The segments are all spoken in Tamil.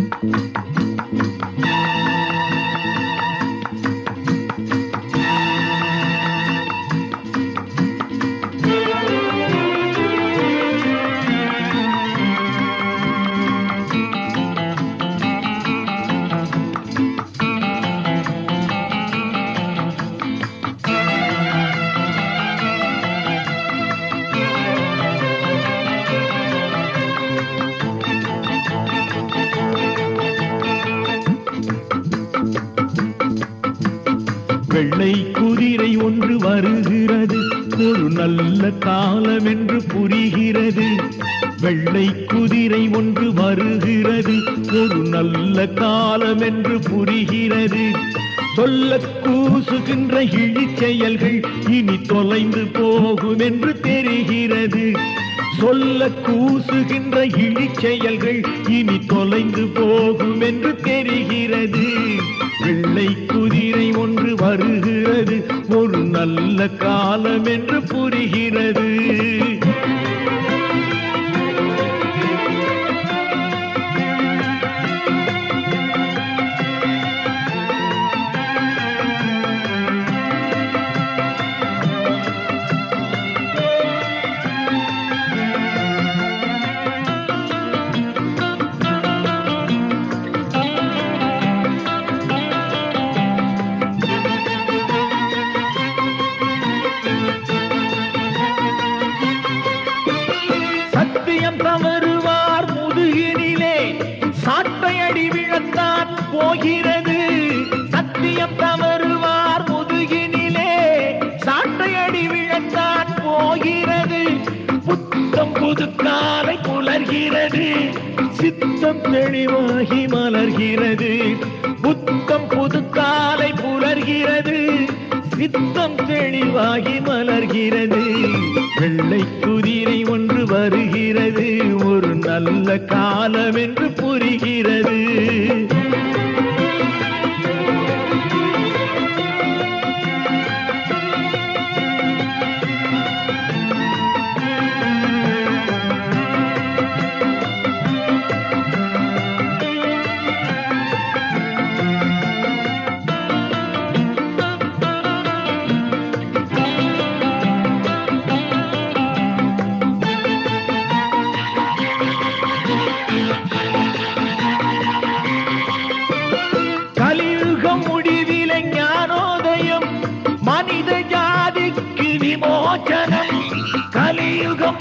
subscribe வெள்ளை குதிரை ஒன்று வருகிறது. ஒரு நல்ல காலம் என்று புரிகிறது. வெள்ளை குதிரை ஒன்று வருகிறது. ஒரு நல்ல காலம் என்று புரிகிறது. சொல்ல கூசுகின்ற இழிச் செயல்கள் இனி தொலைந்து போகும் என்று தெரிகிறது. சொல்ல கூசுகின்ற இழிச் செயல்கள் இனி தொலைந்து போகும் நல்ல காலம் என்று புரிகிறது. போகிறது. சத்தியம் தவறுவார் முதுகினிலே. சாட்டையடி விழத்தான் போகிறது. புத்தம் புது காலை புலர்கிறது. சித்தம் தெளிவாகி மலர்கிறது. புத்தம் புது காலை புலர்கிறது. சித்தம் தெளிவாகி மலர்கிறது. வெள்ளை குதிரை ஒன்று வருகிறது. ஒரு நல்ல காலம் என்று புரிகிறது.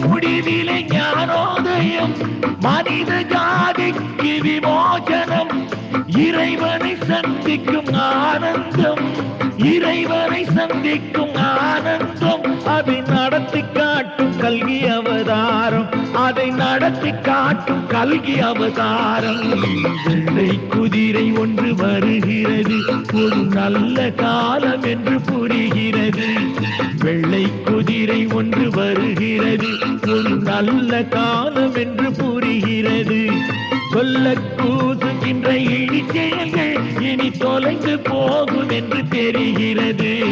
முடிவில ஞானோதயம் மனித ஜாதிக்கு விமோசனம் இறைவனை சந்திக்கும் ஆனந்தம் இறைவனை சந்திக்கும் ஆனந்தம். அதை நடத்தி காட்டும் கல்வி அவதாரம். அதை நடத்தி காட்டும் கல்கி அவதாரம். வெள்ளை குதிரை ஒன்று வருகிறது. ஒரு நல்ல காலம் என்று புரிகிறது. வெள்ளை குதிரை ஒன்று வருகிறது. ஒரு நல்ல காலம் என்று புரிகிறது. சொல்ல கூசுகின்ற இழிச்செயல்கள் இனி தொலைந்து போகும் என்று தெரிகிறது.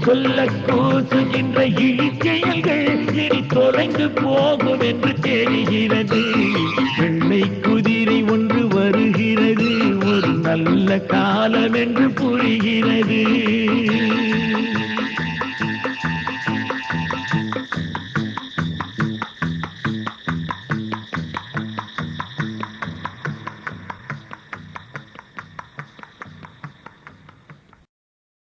சொல்ல கூசுகின்ற இழிச்செயல்கள் குறைந்து போகும் என்று தெரிகிறது. வெள்ளை குதிரை ஒன்று வருகிறது. ஒரு நல்ல காலம் என்று புரிகிறது.